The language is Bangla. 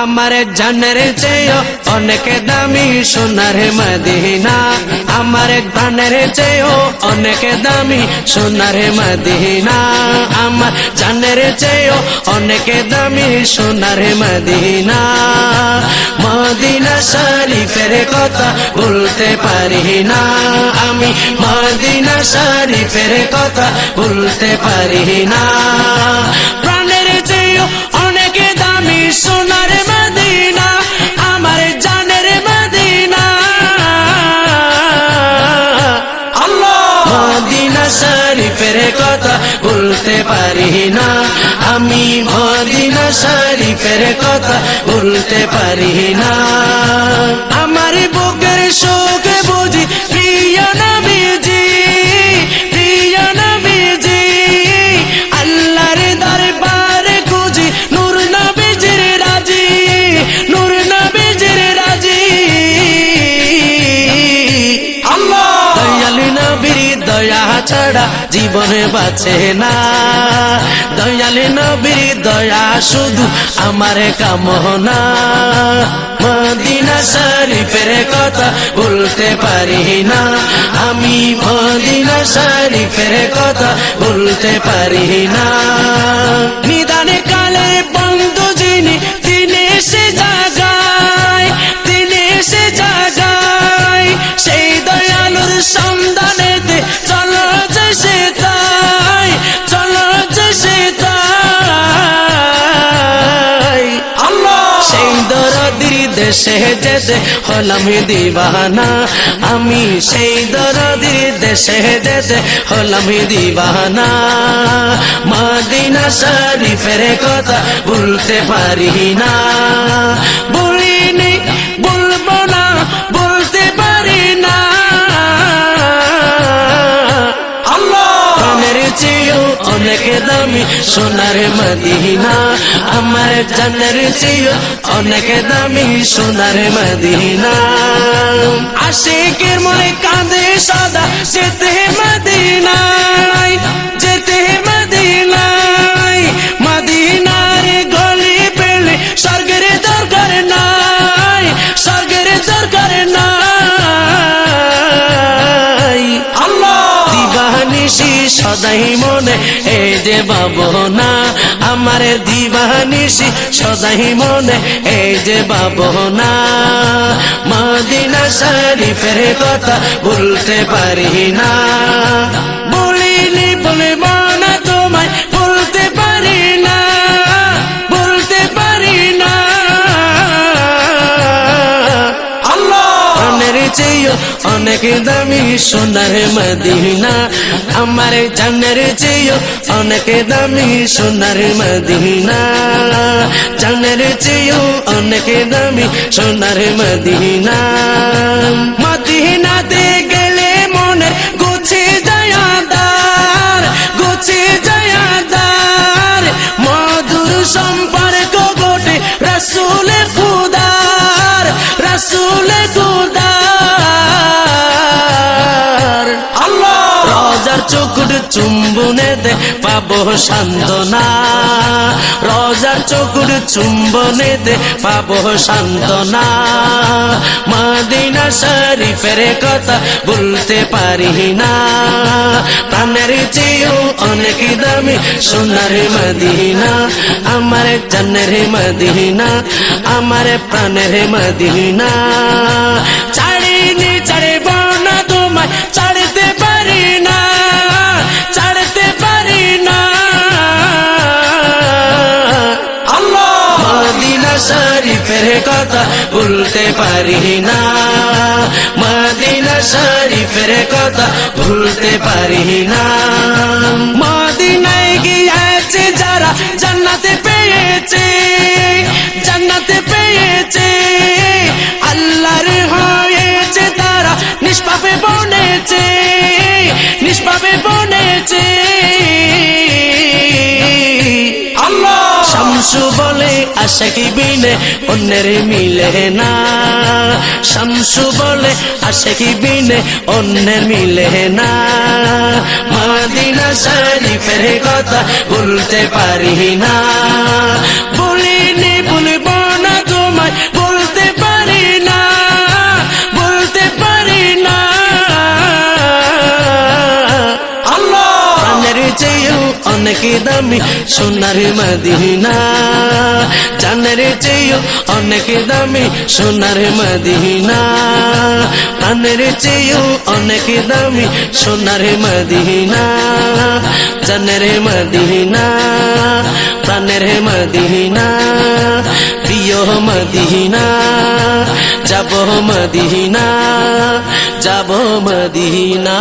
আমার জানের চেয়েও অনেক দামি সোনার মদিনা। আমার প্রাণের চেয়েও অনেক দামি সোনার মদিনা। আমার জানের চেয়েও অনেক দামি সোনার মদিনা। মদিনা শরীফের কথা বলতে পারি না। আমি মদিনা শরীফের কথা বলতে পারি না। প্রাণের চেয়েও অনেক দামি সোনার পারি না। আমি মদিনা শরীফের কথা বলতে পারি না। আমার বুকের শোকে বুঝি প্রিয় নবীজি নবীর দয়া ছাড়া জীবনে বাঁচে না। দয়ালি নবীর দয়া শুধু আমার কামনা। মদিনা শরীফের কথা বলতে পারি না। আমি মদিনা শরীফের কথা বলতে পারি না। নিদানে কালে বন্ধু যিনি, তিনি এসে জাগায়, তিনি এসে জাগায়। সেই দয়ালুর সন্ধানেতে দেশে যেতে হলাম দিবানা। আমি সেই দরদি দেশে যেতে হলাম দিবানা। মাদিনা শরীফের কথা বলতে পারি না। বলিনি চেয়েও অনেক দামি সোনার মদিনা। আমার জানের চেয়েও অনেক দামি সোনার মদিনা। আশিকের মনে কাঁদে সদা সেতে মদিনায়। সদাই মনে, এই যে বাবনা আমার দিবানিসি সদাই মনে, এই যে বাবনা মদিনা শরীফের কথা বলতে পারি না। চেয়েও অনেক দামি সোনার মদিনা। আমার জানের চেয়েও অনেক দামি সোনার মদিনা। জানের চেয়েও অনেক দামি সোনার মদিনা। মদিনাতে চকুর চুম্বনে দে পাবো সান্তনা রজার চকুর চুম্বনে দে পাবো সান্তনা মদিনা শরীফের কথা বলতে পারি না। প্রাণের চেয়েও অনেক দামি সোনার মদিনা। আমার জানের মদিনা, আমার প্রাণের মদিনা। কথা ভুলতে পারি না। মদিনা শরীফের কথা ভুলতে পারি না। মদিনায় গিয়েছে যারা জান্নাতে পেয়েছে। শামসু বলে আশাকি বিনে, অন্যের মিলে না। শামসু বলে আশাকি বিনে, অন্যের মিলে না। মাদিনা শরীফের কথা বলতে পারি না। বলিনি চেয়েও অনেক দামি সোনার মদিনা। জানের চেয়েও অনেক দামি সোনার মদিনা। প্রাণের চেয়েও অনেক দামি সোনার মদিনা। জানের মদিনা, প্রাণের মদিনা। প্রিয় মদিনা, যাব মদিনা যাব মদিনা।